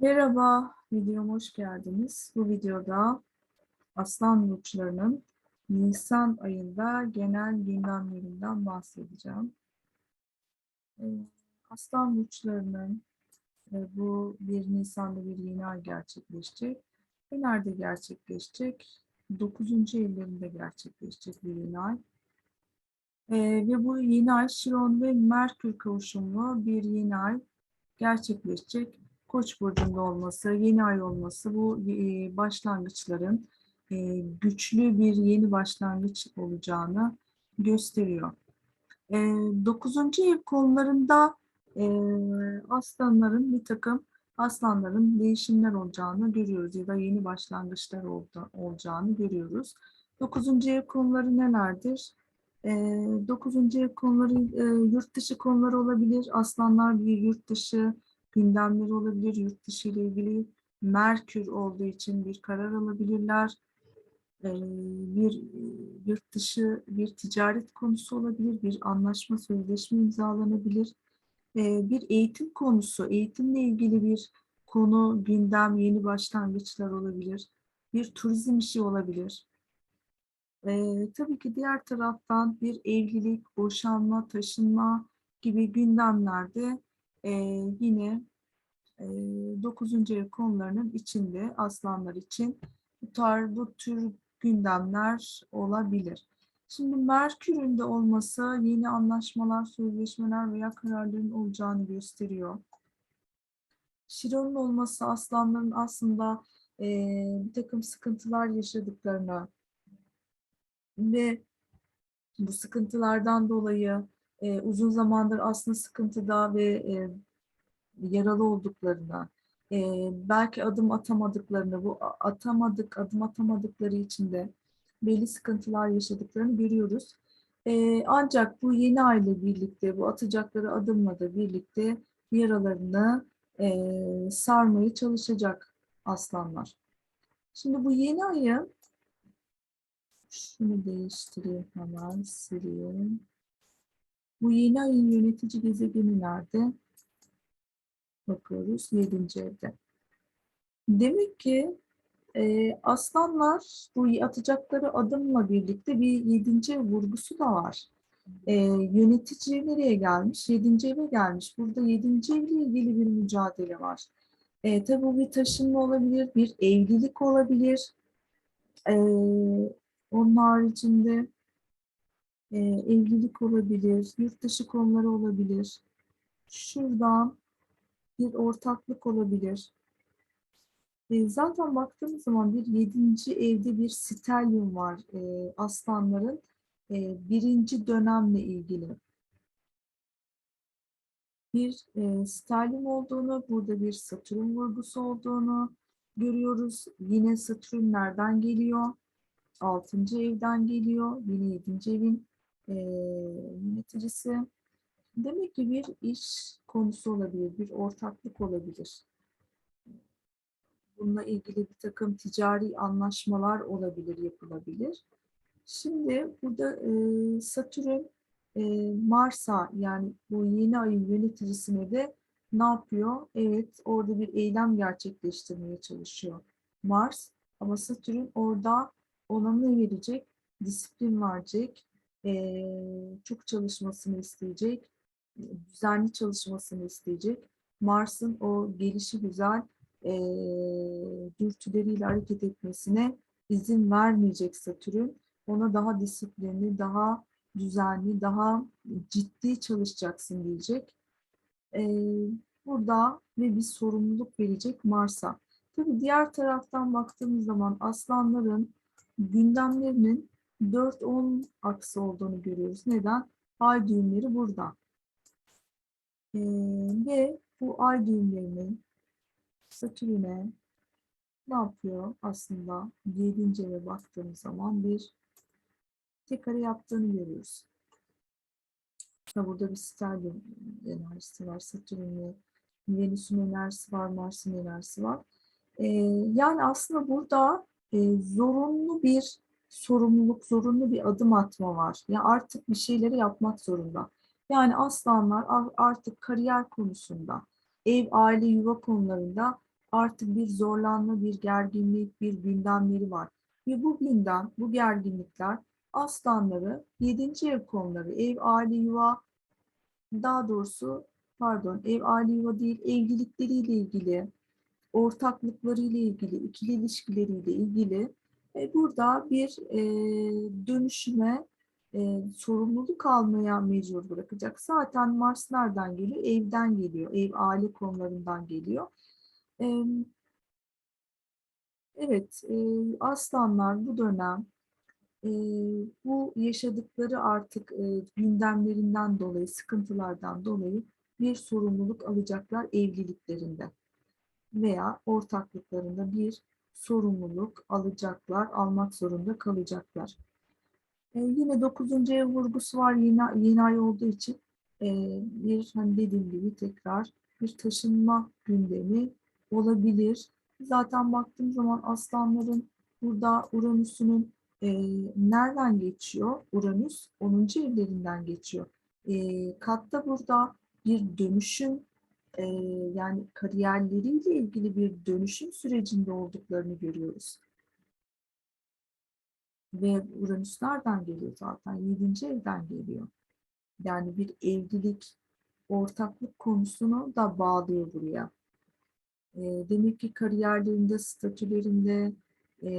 Merhaba, videoma hoş geldiniz. Bu videoda aslan burçlarının Nisan ayında genel gündemlerinden bahsedeceğim. Ee, Aslan burçlarının e, bu 1 Nisan'da bir yeni ay gerçekleşecek. Ve nerede gerçekleşecek? 9. evlerinde gerçekleşecek bir yeni ay. Ee, ve bu yeni ay Şiron ve Merkür kavuşumlu bir yeni ay gerçekleşecek. Koç burcunda olması, yeni ay olması bu e, başlangıçların e, güçlü bir yeni başlangıç olacağını gösteriyor. E, dokuzuncu ev konularında e, aslanların bir takım aslanların değişimler olacağını görüyoruz ya da yeni başlangıçlar oldu, olacağını görüyoruz. Dokuzuncu ev konuları nelerdir? E, dokuzuncu ev konuları e, yurt dışı konuları olabilir. Aslanlar bir yurt dışı gündemleri olabilir. Yurt dışı ile ilgili Merkür olduğu için bir karar alabilirler. Ee, bir e, yurt dışı bir ticaret konusu olabilir. Bir anlaşma, sözleşme imzalanabilir. Ee, bir eğitim konusu, eğitimle ilgili bir konu, gündem, yeni başlangıçlar olabilir. Bir turizm işi olabilir. Ee, tabii ki diğer taraftan bir evlilik, boşanma, taşınma gibi gündemlerde e, yine 9. ev konularının içinde aslanlar için bu, tar bu tür gündemler olabilir. Şimdi Merkür'ün de olması yeni anlaşmalar, sözleşmeler veya kararların olacağını gösteriyor. Şiron'un olması aslanların aslında e, bir takım sıkıntılar yaşadıklarını ve bu sıkıntılardan dolayı e, uzun zamandır aslında sıkıntıda ve e, yaralı olduklarını, e, belki adım atamadıklarını, bu atamadık, adım atamadıkları için de belli sıkıntılar yaşadıklarını görüyoruz. E, ancak bu yeni aile birlikte, bu atacakları adımla da birlikte yaralarını e, sarmaya çalışacak aslanlar. Şimdi bu yeni ayı şunu değiştireyim hemen sileyim. Bu yeni ayın yönetici gezegeni nerede? Bakıyoruz 7. evde. Demek ki e, aslanlar bu atacakları adımla birlikte bir 7. ev vurgusu da var. E, yönetici nereye gelmiş? 7. eve gelmiş. Burada 7. evle ilgili bir mücadele var. E, tabii bu bir taşınma olabilir, bir evlilik olabilir. E, onun haricinde e, evlilik olabilir, yurt dışı konuları olabilir. Şuradan bir ortaklık olabilir. E, zaten baktığımız zaman bir yedinci evde bir stelyum var e, aslanların e, birinci dönemle ilgili. Bir e, stelyum olduğunu, burada bir satürn vurgusu olduğunu görüyoruz. Yine satürn nereden geliyor? Altıncı evden geliyor. Yine yedinci evin e, yöneticisi. Demek ki bir iş konusu olabilir, bir ortaklık olabilir. Bununla ilgili bir takım ticari anlaşmalar olabilir, yapılabilir. Şimdi burada e, Satürn e, Mars'a yani bu yeni ayın yöneticisine de ne yapıyor? Evet orada bir eylem gerçekleştirmeye çalışıyor Mars. Ama Satürn orada ona verecek? Disiplin verecek, e, çok çalışmasını isteyecek, düzenli çalışmasını isteyecek. Mars'ın o gelişi güzel e, dürtüleriyle hareket etmesine izin vermeyecek Satürn. Ona daha disiplinli, daha düzenli, daha ciddi çalışacaksın diyecek. E, burada ve bir sorumluluk verecek Mars'a. Tabii diğer taraftan baktığımız zaman aslanların gündemlerinin 4-10 aksı olduğunu görüyoruz. Neden? Ay düğümleri burada. Ee, ve bu ay düğümlerinin Satürn'e ne yapıyor aslında 7. eve baktığımız zaman bir tekare yaptığını görüyoruz. Burada bir stelyum enerjisi var. Satürn'le Venüs'ün enerjisi var, Mars'ın enerjisi var. Ee, yani aslında burada e, zorunlu bir sorumluluk, zorunlu bir adım atma var. Ya artık bir şeyleri yapmak zorunda. Yani aslanlar artık kariyer konusunda, ev, aile, yuva konularında artık bir zorlanma, bir gerginlik, bir gündemleri var. Ve bu gündem, bu gerginlikler aslanları, yedinci ev konuları, ev, aile, yuva, daha doğrusu pardon, ev, aile, yuva değil, evlilikleriyle ilgili, ortaklıklarıyla ilgili, ikili ilişkileriyle ilgili e, burada bir e, dönüşüme, e, sorumluluk almaya mecbur bırakacak. Zaten Mars nereden geliyor? Evden geliyor, ev, aile konularından geliyor. E, evet, e, aslanlar bu dönem e, bu yaşadıkları artık e, gündemlerinden dolayı, sıkıntılardan dolayı bir sorumluluk alacaklar evliliklerinde veya ortaklıklarında bir sorumluluk alacaklar, almak zorunda kalacaklar. E, yine 9. ev vurgusu var yeni, yeni ay olduğu için e, bir hani dediğim gibi tekrar bir taşınma gündemi olabilir. Zaten baktığım zaman aslanların burada Uranüs'ünün e, nereden geçiyor? Uranüs 10. evlerinden geçiyor. E, katta burada bir dönüşüm e, yani kariyerleriyle ilgili bir dönüşüm sürecinde olduklarını görüyoruz. Ve Uranüs nereden geliyor zaten? 7. evden geliyor. Yani bir evlilik, ortaklık konusunu da bağlıyor buraya. E, demek ki kariyerlerinde, statülerinde e,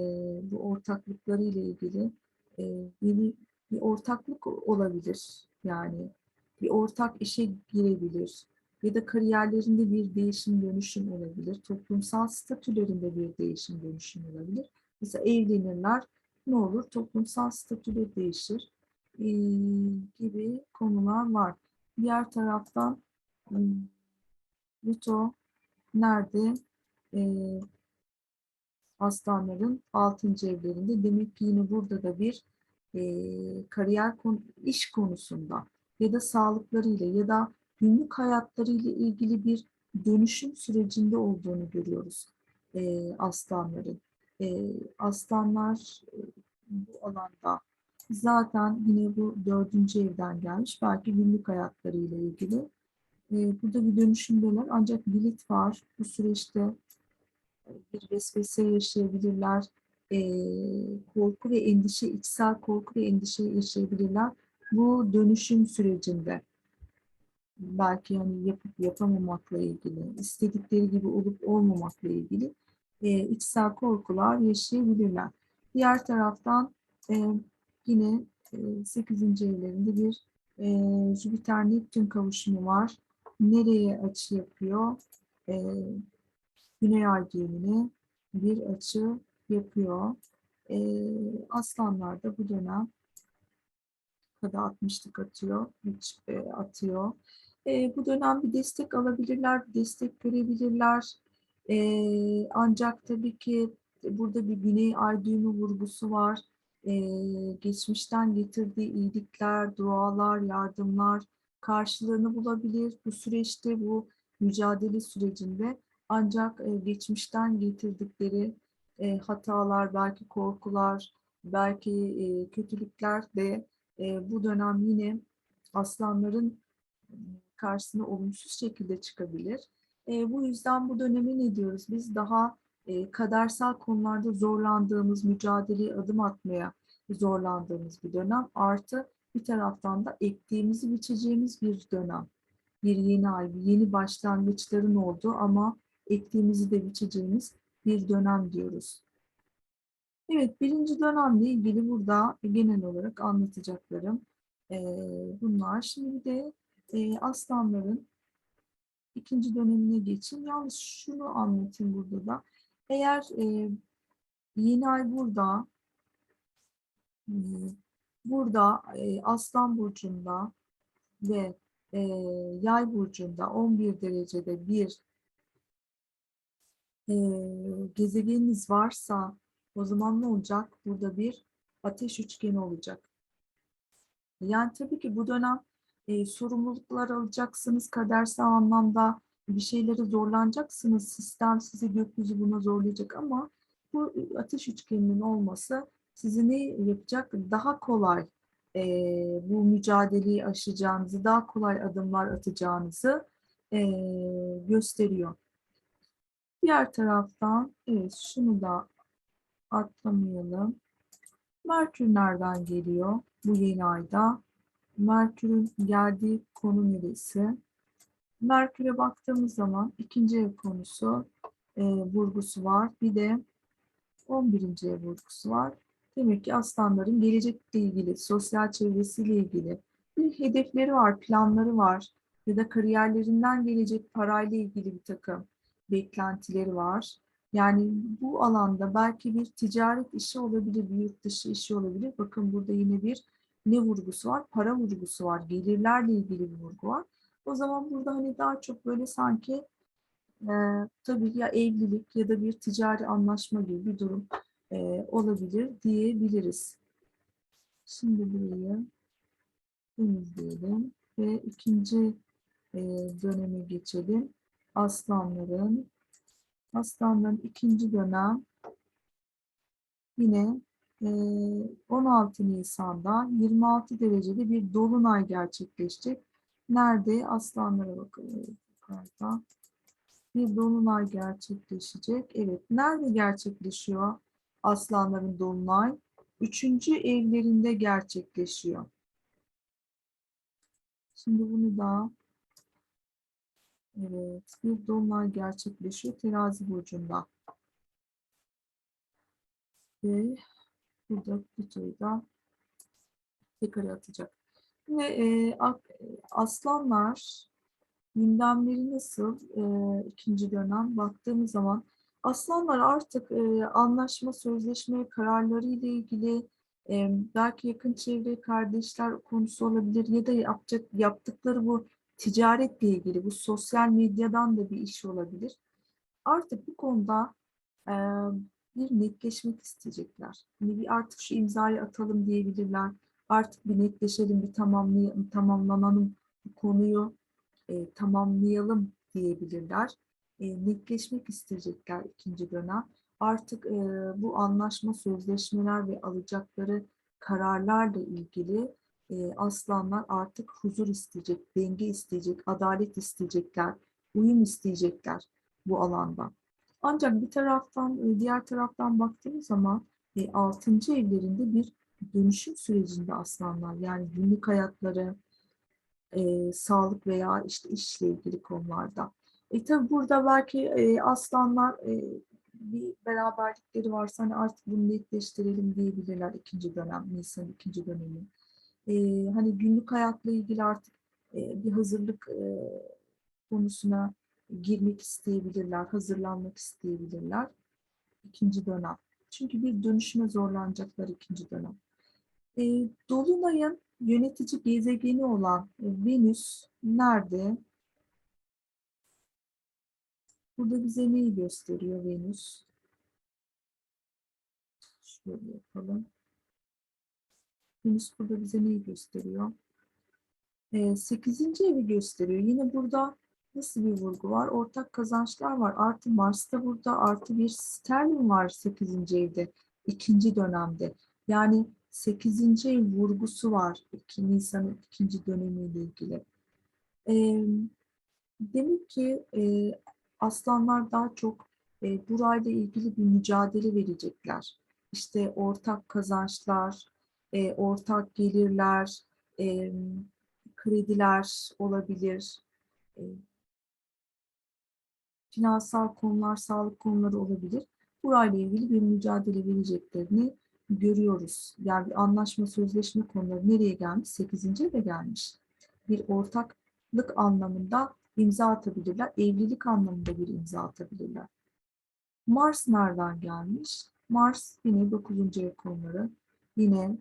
bu ortaklıkları ile ilgili e, yeni bir ortaklık olabilir. Yani bir ortak işe girebilir ya da kariyerlerinde bir değişim dönüşüm olabilir. Toplumsal statülerinde bir değişim dönüşüm olabilir. Mesela evlenirler ne olur? Toplumsal statüde değişir ee, gibi konular var. Diğer taraftan Pluto nerede? Ee, aslanların 6. evlerinde. Demek ki yine burada da bir e, kariyer, iş konusunda ya da sağlıklarıyla ya da günlük hayatlarıyla ilgili bir dönüşüm sürecinde olduğunu görüyoruz e, aslanların. E, aslanlar e, bu alanda zaten yine bu dördüncü evden gelmiş. Belki günlük hayatlarıyla ilgili. E, burada bir dönüşümdeler. Ancak bilit var. Bu süreçte bir vesvese yaşayabilirler. E, korku ve endişe, içsel korku ve endişe yaşayabilirler. Bu dönüşüm sürecinde belki yani yapıp yapamamakla ilgili, istedikleri gibi olup olmamakla ilgili e, içsel korkular yaşayabilirler. Diğer taraftan e, yine e, 8. evlerinde bir e, Jüpiter-Neptün kavuşumu var. Nereye açı yapıyor? E, Güney Ay düğümüne bir açı yapıyor. E, aslanlar da bu dönem kada 60'lık atıyor, hiç e, atıyor. E, bu dönem bir destek alabilirler, bir destek görebilirler. E, ancak tabii ki burada bir Güney Ay düğümü vurgusu var. E, geçmişten getirdiği iyilikler, dualar, yardımlar karşılığını bulabilir. Bu süreçte, bu mücadele sürecinde ancak e, geçmişten getirdikleri e, hatalar, belki korkular, belki e, kötülükler de e, bu dönem yine aslanların karşısına olumsuz şekilde çıkabilir. E, bu yüzden bu dönemi ne diyoruz? Biz daha e, kadersel konularda zorlandığımız, mücadeleye adım atmaya zorlandığımız bir dönem. Artı bir taraftan da ektiğimizi biçeceğimiz bir dönem. Bir yeni ay, bir yeni başlangıçların olduğu ama ektiğimizi de biçeceğimiz bir dönem diyoruz. Evet, birinci dönemle ilgili burada genel olarak anlatacaklarım e, bunlar. Şimdi de e, aslanların ikinci dönemine geçeyim. Yalnız şunu anlatayım burada da. Eğer e, yeni ay burada, e, burada e, Aslan Burcu'nda ve e, Yay Burcu'nda 11 derecede bir e, gezegeniniz varsa o zaman ne olacak? Burada bir ateş üçgeni olacak. Yani tabii ki bu dönem e, sorumluluklar alacaksınız kadersel anlamda bir şeyleri zorlanacaksınız. Sistem sizi gökyüzü buna zorlayacak ama bu ateş üçgeninin olması sizi ne yapacak? Daha kolay e, bu mücadeleyi aşacağınızı, daha kolay adımlar atacağınızı e, gösteriyor. Diğer taraftan evet şunu da atlamayalım. Merkür nereden geliyor bu yeni ayda? Merkür'ün geldiği konu neresi? Merkür'e baktığımız zaman ikinci ev konusu e, vurgusu var. Bir de 11. ev vurgusu var. Demek ki aslanların gelecekle ilgili, sosyal çevresiyle ilgili bir hedefleri var, planları var ya da kariyerlerinden gelecek parayla ilgili bir takım beklentileri var. Yani bu alanda belki bir ticaret işi olabilir, bir yurt dışı işi olabilir. Bakın burada yine bir ne vurgusu var? Para vurgusu var. Gelirlerle ilgili bir vurgu var. O zaman burada hani daha çok böyle sanki e, tabii ya evlilik ya da bir ticari anlaşma gibi bir durum e, olabilir diyebiliriz. Şimdi burayı temizleyelim ve ikinci e, döneme geçelim. Aslanların Aslanların ikinci dönem yine 16 Nisan'da 26 derecede bir dolunay gerçekleşecek. Nerede? Aslanlara bakalım. Yukarıda. Bir dolunay gerçekleşecek. Evet. Nerede gerçekleşiyor aslanların dolunay? Üçüncü evlerinde gerçekleşiyor. Şimdi bunu da Evet, bir dolunay gerçekleşiyor terazi burcunda. Ve burada Plüto'yu da tekrar atacak. Yine e, aslanlar gündemleri nasıl e, ikinci dönem baktığımız zaman aslanlar artık e, anlaşma, sözleşme kararları ile ilgili e, belki yakın çevre kardeşler konusu olabilir ya da yapacak, yaptıkları bu ticaretle ilgili bu sosyal medyadan da bir iş olabilir. Artık bu konuda e, bir netleşmek isteyecekler. Hani bir artık şu imzayı atalım diyebilirler. Artık bir netleşelim, bir tamamlayalım, tamamlanalım bu konuyu e, tamamlayalım diyebilirler. E, netleşmek isteyecekler ikinci dönem. Artık e, bu anlaşma, sözleşmeler ve alacakları kararlarla ilgili e, aslanlar artık huzur isteyecek, denge isteyecek, adalet isteyecekler, uyum isteyecekler bu alanda. Ancak bir taraftan, e, diğer taraftan baktığımız zaman e, 6. evlerinde bir dönüşüm sürecinde aslanlar. Yani günlük hayatları, e, sağlık veya işte işle ilgili konularda. E tabi burada belki e, aslanlar e, bir beraberlikleri varsa hani artık bunu netleştirelim diyebilirler ikinci dönem, Nisan ikinci dönemi e, hani günlük hayatla ilgili artık e, bir hazırlık e, konusuna girmek isteyebilirler, hazırlanmak isteyebilirler ikinci dönem. Çünkü bir dönüşüme zorlanacaklar ikinci dönem. E, Dolunay'ın yönetici gezegeni olan e, Venüs nerede? Burada bize neyi gösteriyor Venüs? Şöyle yapalım. Venüs burada bize neyi gösteriyor? E, 8. evi gösteriyor. Yine burada nasıl bir vurgu var? Ortak kazançlar var. Artı Mars'ta burada artı bir sterlin var 8. evde. ikinci dönemde. Yani 8. ev vurgusu var. 2 Nisan'ın ikinci dönemiyle ilgili. E, demek ki e, aslanlar daha çok e, burayla ilgili bir mücadele verecekler. İşte ortak kazançlar, e, ortak gelirler, e, krediler olabilir, e, finansal konular, sağlık konuları olabilir. Burayla ilgili bir mücadele vereceklerini görüyoruz. Yani bir anlaşma, sözleşme konuları nereye gelmiş? 8. de gelmiş. Bir ortaklık anlamında imza atabilirler. Evlilik anlamında bir imza atabilirler. Mars nereden gelmiş? Mars yine 9. ev konuları. Yine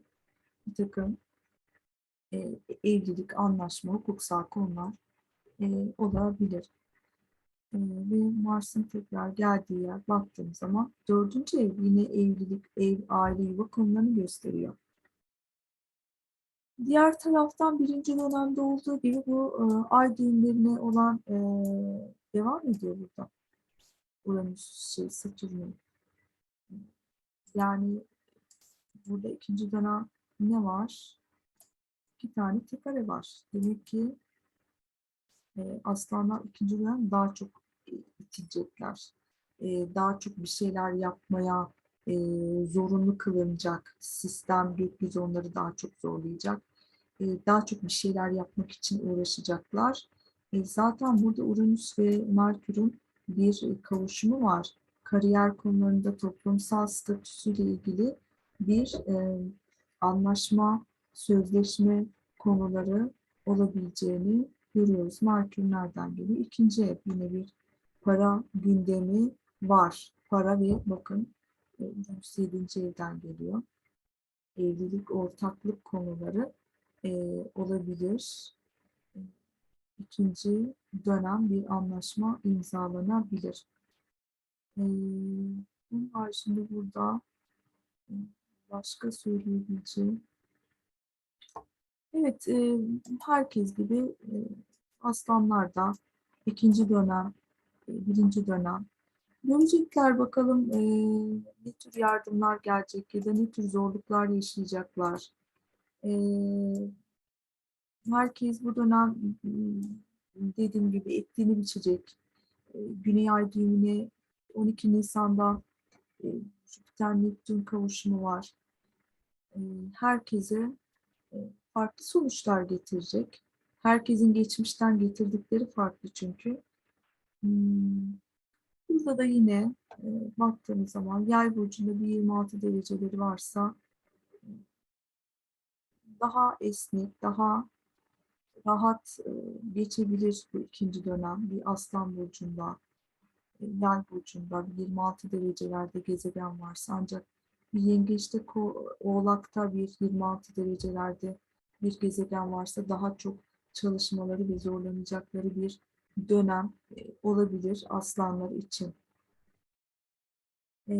bir takım e, evlilik, anlaşma, hukuksal konular e, olabilir. E, ve Mars'ın tekrar geldiği yer baktığım zaman dördüncü ev yine evlilik, ev, aile, yuva konularını gösteriyor. Diğer taraftan birinci dönemde olduğu gibi bu e, ay düğümlerine olan e, devam ediyor burada. Uranüs, şey, Satürn'ün. Yani burada ikinci dönem ne var? İki tane tekare var. Demek ki e, aslanlar ikinci dönem daha çok itilecekler. e, daha çok bir şeyler yapmaya e, zorunlu kılınacak. Sistem, gökyüzü onları daha çok zorlayacak. E, daha çok bir şeyler yapmak için uğraşacaklar. E, zaten burada Uranüs ve Merkür'ün bir e, kavuşumu var. Kariyer konularında toplumsal statüsüyle ilgili bir e, anlaşma, sözleşme konuları olabileceğini görüyoruz. Merkür nereden geliyor? İkinci ev yine bir para gündemi var. Para ve bakın e, Uranüs 7. evden geliyor. Evlilik, ortaklık konuları e, olabilir. E, İkinci dönem bir anlaşma imzalanabilir. E, bunun haricinde burada e, başka söyleyebileceğim Evet, e, herkes gibi e, aslanlar da ikinci dönem, e, birinci dönem. Görecekler bakalım e, ne tür yardımlar gelecek ya da ne tür zorluklar yaşayacaklar. E, herkes bu dönem dediğim gibi ettiğini biçecek. E, Güney Ay düğümüne 12 Nisan'da e, Jüpiter-Neptün kavuşumu var. E, herkese e, farklı sonuçlar getirecek. Herkesin geçmişten getirdikleri farklı çünkü. Hmm, Burada da yine e, baktığımız zaman yay burcunda bir 26 dereceleri varsa daha esnek, daha rahat e, geçebilir bu ikinci dönem. Bir aslan burcunda, e, yay burcunda bir 26 derecelerde gezegen varsa ancak bir yengeçte oğlakta bir 26 derecelerde bir gezegen varsa daha çok çalışmaları ve zorlanacakları bir dönem e, olabilir aslanlar için. E,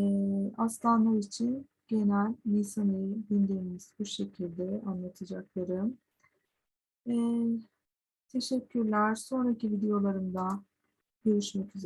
aslanlar için genel Nisan ayı gündemimiz bu şekilde anlatacaklarım. E, teşekkürler. Sonraki videolarımda görüşmek üzere.